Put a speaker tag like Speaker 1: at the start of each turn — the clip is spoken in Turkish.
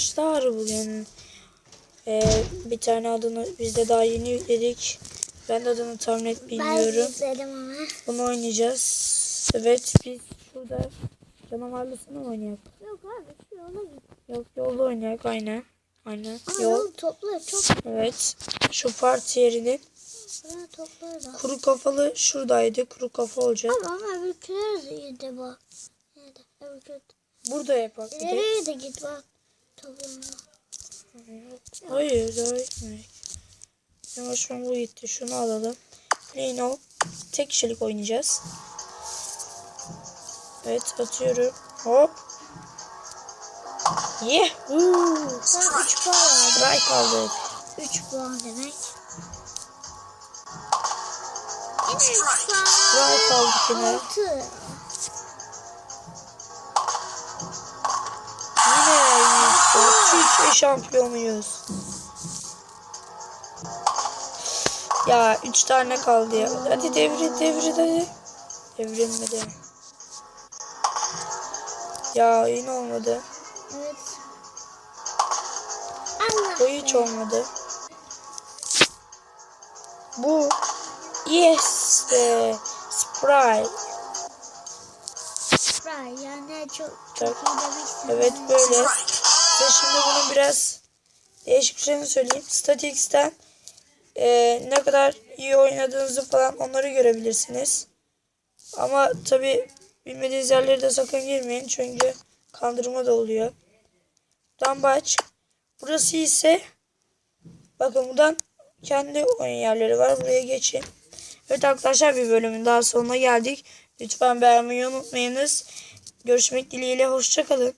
Speaker 1: arkadaşlar bugün eee, bir tane adını biz de daha yeni yükledik. Ben de adını net
Speaker 2: Ben
Speaker 1: bilmiyorum.
Speaker 2: izledim ama.
Speaker 1: Bunu oynayacağız. Evet biz şurada canavarlısını oynayalım?
Speaker 2: Yok abi şu yola git.
Speaker 1: Yok yolda oynayak aynen. Aynen.
Speaker 2: Ama
Speaker 1: Yol.
Speaker 2: yol toplar çok.
Speaker 1: Evet. Şu parti yerinin kuru kafalı şuradaydı. Kuru kafa olacak.
Speaker 2: Ama ama öbürküler de bu. Nerede? Öbürkü.
Speaker 1: Burada de.
Speaker 2: Nereye de git bak.
Speaker 1: Hayır daha gitmedik. Yavaştan bu gitti. Şunu alalım. Reno tek kişilik oynayacağız. Evet atıyorum. Hop. Yeah.
Speaker 2: Sen 3 puan.
Speaker 1: Strike aldık.
Speaker 2: 3 puan demek. Yine 3 puan
Speaker 1: Strike aldık yine.
Speaker 2: 6.
Speaker 1: 3 şey şampiyonuyuz. Ya 3 tane kaldı ya. Hadi devri devri hadi. Devrilmedi. Ya yine olmadı.
Speaker 2: Evet.
Speaker 1: Bu hiç olmadı. Bu yes e, Sprite.
Speaker 2: Sprite yani çok çok iyi demek
Speaker 1: Evet böyle. Ve şimdi bunun biraz değişik bir şeyini söyleyeyim. Statics'ten eee, ne kadar iyi oynadığınızı falan onları görebilirsiniz. Ama tabi bilmediğiniz yerlere de sakın girmeyin. Çünkü kandırma da oluyor. Baş. Burası ise bakın buradan kendi oyun yerleri var. Buraya geçin. Evet arkadaşlar bir bölümün daha sonuna geldik. Lütfen beğenmeyi unutmayınız. Görüşmek dileğiyle. Hoşçakalın.